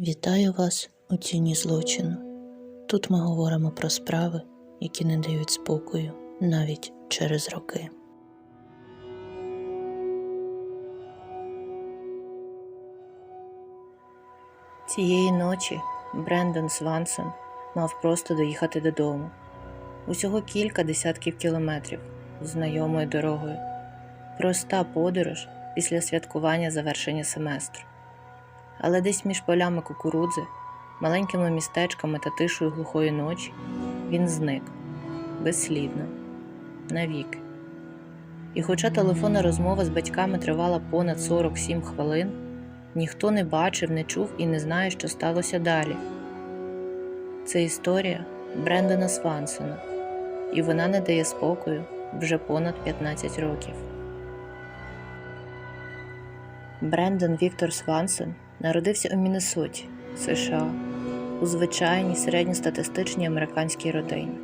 Вітаю вас у тіні злочину. Тут ми говоримо про справи, які не дають спокою навіть через роки. Цієї ночі Брендон Свансон мав просто доїхати додому. Усього кілька десятків кілометрів знайомою дорогою. Проста подорож після святкування завершення семестру. Але десь між полями кукурудзи, маленькими містечками та тишою глухої ночі він зник безслідно, навіки. І хоча телефонна розмова з батьками тривала понад 47 хвилин, ніхто не бачив, не чув і не знає, що сталося далі. Це історія Брендона Свансона, і вона не дає спокою вже понад 15 років. Брендон Віктор Свансон народився у Міннесоті, США, у звичайній середньостатистичній американській родині.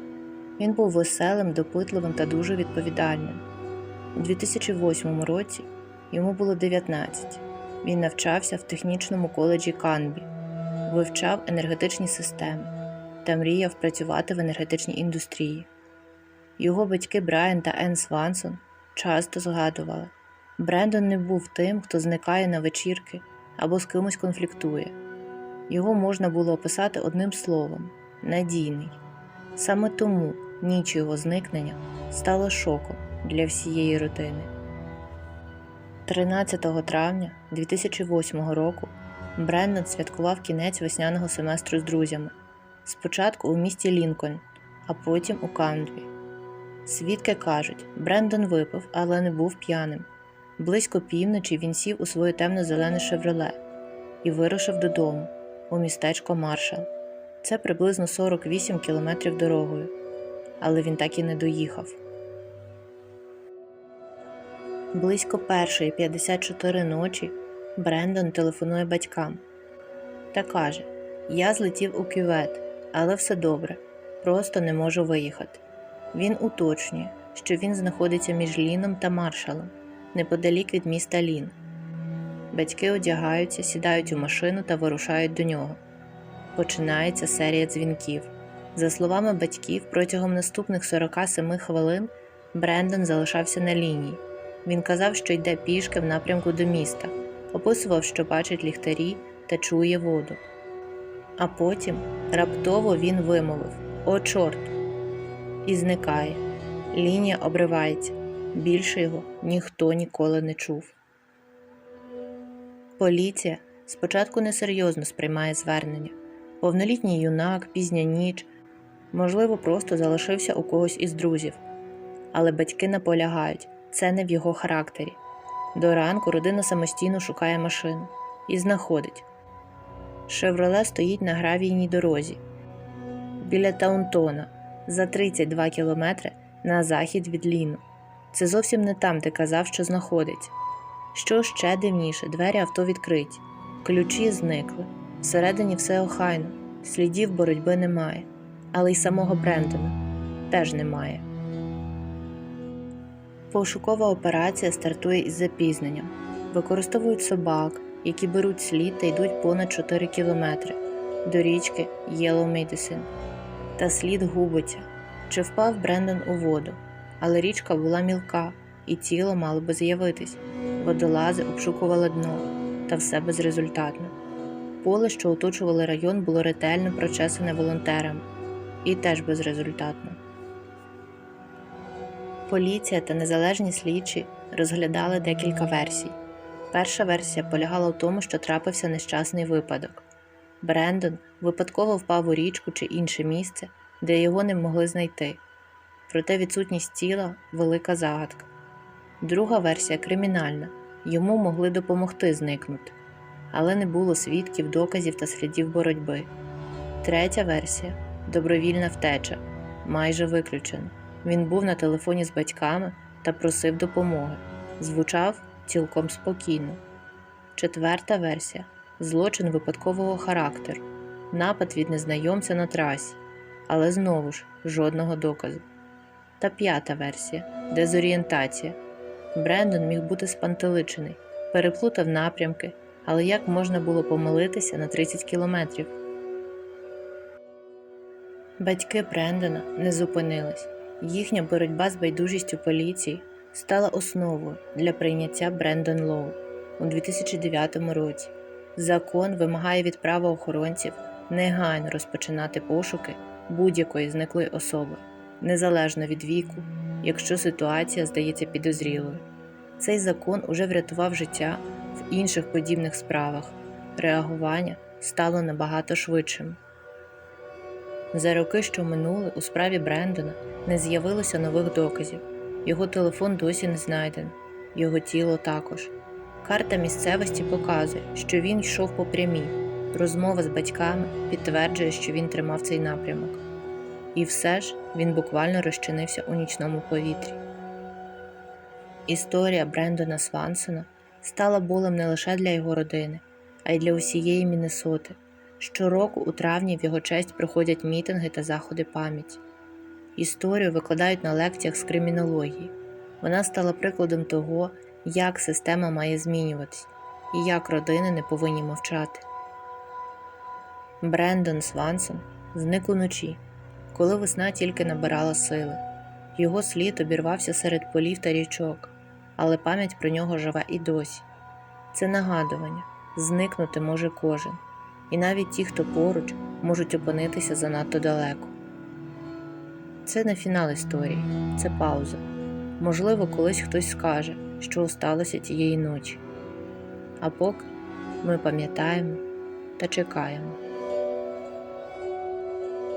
Він був веселим, допитливим та дуже відповідальним. У 2008 році йому було 19. Він навчався в технічному коледжі Канбі, вивчав енергетичні системи та мріяв працювати в енергетичній індустрії. Його батьки Брайан та Енн Свансон часто згадували, Брендон не був тим, хто зникає на вечірки або з кимось конфліктує. Його можна було описати одним словом надійний. Саме тому ніч його зникнення стало шоком для всієї родини. 13 травня 2008 року Брендон святкував кінець весняного семестру з друзями. Спочатку у місті Лінкольн, а потім у Кандві. Свідки кажуть, Брендон випив, але не був п'яним. Близько півночі він сів у своє темно-зелене шевроле і вирушив додому, у містечко Маршал. Це приблизно 48 кілометрів дорогою, але він так і не доїхав. Близько першої 54 ночі Брендон телефонує батькам та каже: Я злетів у кювет, але все добре, просто не можу виїхати. Він уточнює, що він знаходиться між Ліном та Маршалом, неподалік від міста Лін. Батьки одягаються, сідають у машину та вирушають до нього. Починається серія дзвінків. За словами батьків, протягом наступних 47 хвилин Брендон залишався на лінії. Він казав, що йде пішки в напрямку до міста, описував, що бачить ліхтарі та чує воду. А потім раптово він вимовив О, чорт! і зникає. Лінія обривається. Більше його ніхто ніколи не чув. Поліція спочатку несерйозно сприймає звернення. Повнолітній юнак, пізня ніч, можливо, просто залишився у когось із друзів. Але батьки наполягають, це не в його характері. До ранку родина самостійно шукає машину і знаходить. Шевроле стоїть на гравійній дорозі біля Таунтона за 32 кілометри на захід від Ліну. Це зовсім не там, де казав, що знаходиться. Що ще дивніше, двері авто відкриті, ключі зникли. Всередині все охайно, слідів боротьби немає, але й самого Брендона теж немає. Пошукова операція стартує із запізненням. Використовують собак, які беруть слід та йдуть понад 4 кілометри до річки Yellow Medicine. Та слід губиться. Чи впав Брендон у воду, але річка була мілка, і тіло мало би з'явитись. Водолази обшукували дно, та все безрезультатно. Поле, що оточувало район, було ретельно прочесане волонтерами, і теж безрезультатно. Поліція та незалежні слідчі розглядали декілька версій. Перша версія полягала в тому, що трапився нещасний випадок. Брендон випадково впав у річку чи інше місце, де його не могли знайти. Проте відсутність тіла велика загадка. Друга версія кримінальна йому могли допомогти зникнути, але не було свідків, доказів та слідів боротьби. Третя версія добровільна втеча, майже виключена. Він був на телефоні з батьками та просив допомоги. Звучав цілком спокійно. Четверта версія злочин випадкового характеру, напад від незнайомця на трасі, але знову ж жодного доказу. Та п'ята версія дезорієнтація. Брендон міг бути спантеличений, переплутав напрямки Але як можна було помилитися на 30 кілометрів? Батьки Брендона не зупинились. Їхня боротьба з байдужістю поліції стала основою для прийняття Брендон Лоу у 2009 році. Закон вимагає від правоохоронців негайно розпочинати пошуки будь-якої зниклої особи, незалежно від віку, якщо ситуація здається підозрілою. Цей закон уже врятував життя в інших подібних справах. Реагування стало набагато швидшим. За роки, що минули, у справі Брендона не з'явилося нових доказів. Його телефон досі не знайдено, його тіло також. Карта місцевості показує, що він йшов по прямій. Розмова з батьками підтверджує, що він тримав цей напрямок. І все ж він буквально розчинився у нічному повітрі. Історія Брендона Свансона стала болем не лише для його родини, а й для усієї Міннесоти. Щороку у травні в його честь проходять мітинги та заходи пам'яті. Історію викладають на лекціях з кримінології. Вона стала прикладом того, як система має змінюватись і як родини не повинні мовчати. Брендон Свансон зник уночі, коли весна тільки набирала сили. Його слід обірвався серед полів та річок, але пам'ять про нього живе і досі. Це нагадування зникнути може кожен, і навіть ті, хто поруч, можуть опинитися занадто далеко. Це не фінал історії, це пауза. Можливо, колись хтось скаже, що сталося тієї ночі. А поки ми пам'ятаємо та чекаємо.